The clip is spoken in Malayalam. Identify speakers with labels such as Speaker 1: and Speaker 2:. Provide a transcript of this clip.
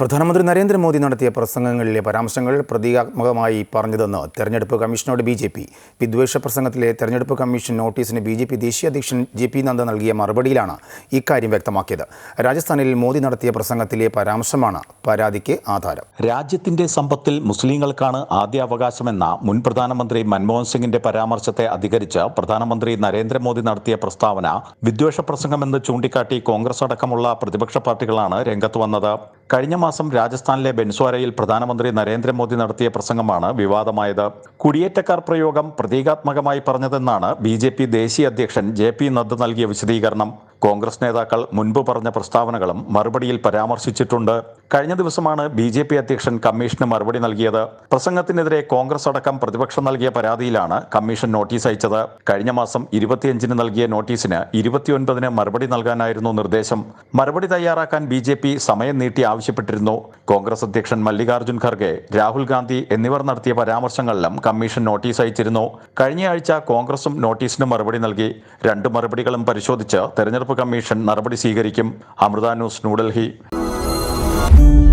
Speaker 1: പ്രധാനമന്ത്രി നരേന്ദ്രമോദി നടത്തിയ പ്രസംഗങ്ങളിലെ പരാമർശങ്ങൾ പ്രതീകാത്മകമായി പറഞ്ഞതെന്ന് തെരഞ്ഞെടുപ്പ് കമ്മീഷനോട് ബി ജെ പി. വിദ്വേഷ പ്രസംഗത്തിലെ തെരഞ്ഞെടുപ്പ് കമ്മീഷൻ നോട്ടീസിന് ബി ജെ പി ദേശീയ അധ്യക്ഷൻ ജെ പി നദ്ദ നൽകിയ മറുപടിയിലാണ് ഇക്കാര്യം വ്യക്തമാക്കിയത്. രാജസ്ഥാനിൽ മോദി നടത്തിയ പ്രസംഗത്തിലെ പരാമർശമാണ് പരാതിക്ക് ആധാരം.
Speaker 2: രാജ്യത്തിന്റെ സമ്പത്തിൽ മുസ്ലിങ്ങൾക്കാണ് ആദ്യ അവകാശമെന്ന മുൻ പ്രധാനമന്ത്രി മൻമോഹൻ സിംഗിന്റെ പരാമർശത്തെ അധികരിച്ച് പ്രധാനമന്ത്രി നരേന്ദ്രമോദി നടത്തിയ പ്രസ്താവന വിദ്വേഷ പ്രസംഗമെന്ന് ചൂണ്ടിക്കാട്ടി കോൺഗ്രസ് അടക്കമുള്ള പ്രതിപക്ഷ പാർട്ടികളാണ് രംഗത്ത് വന്നത്. കഴിഞ്ഞ മാസം രാജസ്ഥാനിലെ ബെൻസ്വാരയിൽ പ്രധാനമന്ത്രി നരേന്ദ്രമോദി നടത്തിയ പ്രസംഗമാണ് വിവാദമായത്. കുടിയേറ്റക്കാർ പ്രയോഗം പ്രതീകാത്മകമായി പറഞ്ഞതെന്നാണ് ബി ജെ പി ദേശീയ അധ്യക്ഷൻ ജെ പി നദ്ദ നൽകിയ വിശദീകരണം. കോൺഗ്രസ് നേതാക്കൾ മുൻപ് പറഞ്ഞ പ്രസ്താവനകളും മറുപടിയിൽ പരാമർശിച്ചിട്ടുണ്ട്. കഴിഞ്ഞ ദിവസമാണ് ബി ജെ പി അധ്യക്ഷൻ കമ്മീഷന് മറുപടി നൽകിയത്. പ്രസംഗത്തിനെതിരെ കോൺഗ്രസ് അടക്കം പ്രതിപക്ഷം നൽകിയ പരാതിയിലാണ് കമ്മീഷൻ നോട്ടീസ് അയച്ചത്. കഴിഞ്ഞ മാസം ഇരുപത്തിയഞ്ചിന് നൽകിയ നോട്ടീസിന് ഇരുപത്തിയൊൻപതിന് മറുപടി നൽകാനായിരുന്നു നിർദ്ദേശം. മറുപടി തയ്യാറാക്കാൻ ബി ജെ പി സമയം നീട്ടി ആവശ്യപ്പെട്ടിരുന്നു. കോൺഗ്രസ് അധ്യക്ഷൻ മല്ലികാർജുൻ ഖർഗെ രാഹുൽ ഗാന്ധി എന്നിവർ നടത്തിയ പരാമർശങ്ങളിലും കമ്മീഷൻ നോട്ടീസ് അയച്ചിരുന്നു. കഴിഞ്ഞയാഴ്ച കോൺഗ്രസും നോട്ടീസിന് മറുപടി നൽകി. രണ്ട് മറുപടികളും പരിശോധിച്ച് തെരഞ്ഞെടുപ്പ് കമ്മീഷൻ നടപടി സ്വീകരിക്കും. അമൃത ന്യൂസ് ന്യൂഡൽഹി. Bye.